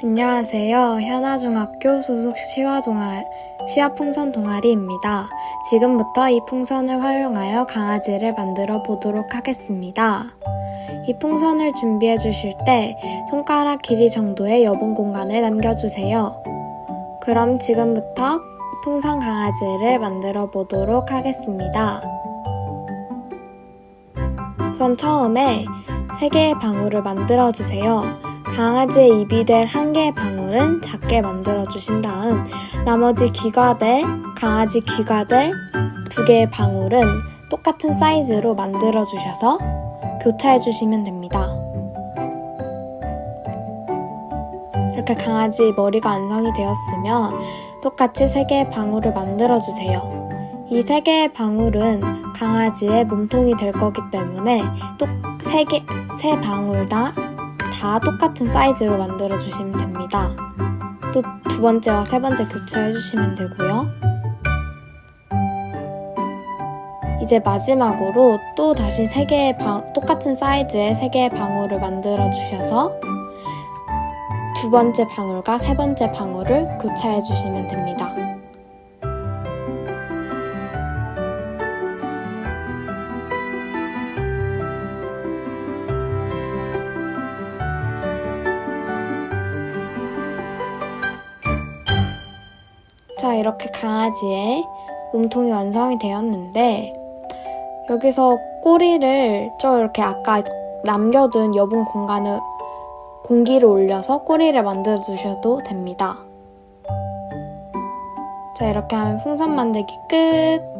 안녕하세요. 현아중학교 소속 시화 동아 시화 풍선 동아리입니다. 지금부터 이 풍선을 활용하여 강아지를 만들어 보도록 하겠습니다. 이 풍선을 준비해 주실 때 손가락 길이 정도의 여분 공간을 남겨주세요. 그럼 지금부터 풍선 강아지를 만들어 보도록 하겠습니다. 우선 처음에 세 개의 방울을 만들어 주세요. 강아지의 입이 될 한 개의 방울은 작게 만들어 주신 다음 나머지 귀가 될 강아지 귀가 될 두 개의 방울은 똑같은 사이즈로 만들어 주셔서 교차해 주시면 됩니다. 이렇게 강아지 머리가 완성이 되었으면 똑같이 세 개의 방울을 만들어 주세요. 이 세 개의 방울은 강아지의 몸통이 될 거기 때문에 똑세 개, 세 방울 다, 다 똑같은 사이즈로 만들어 주시면 됩니다. 또 두 번째와 세 번째 교차해 주시면 되고요. 이제 마지막으로 또 다시 세 개의 방, 똑같은 사이즈의 세 개의 방울을 만들어 주셔서 두 번째 방울과 세 번째 방울을 교차해 주시면 됩니다. 자, 이렇게 강아지의 몸통이 완성이 되었는데, 여기서 꼬리를 저 이렇게 아까 남겨둔 여분 공간을 공기를 올려서 꼬리를 만들어 주셔도 됩니다. 자, 이렇게 하면 풍선 만들기 끝!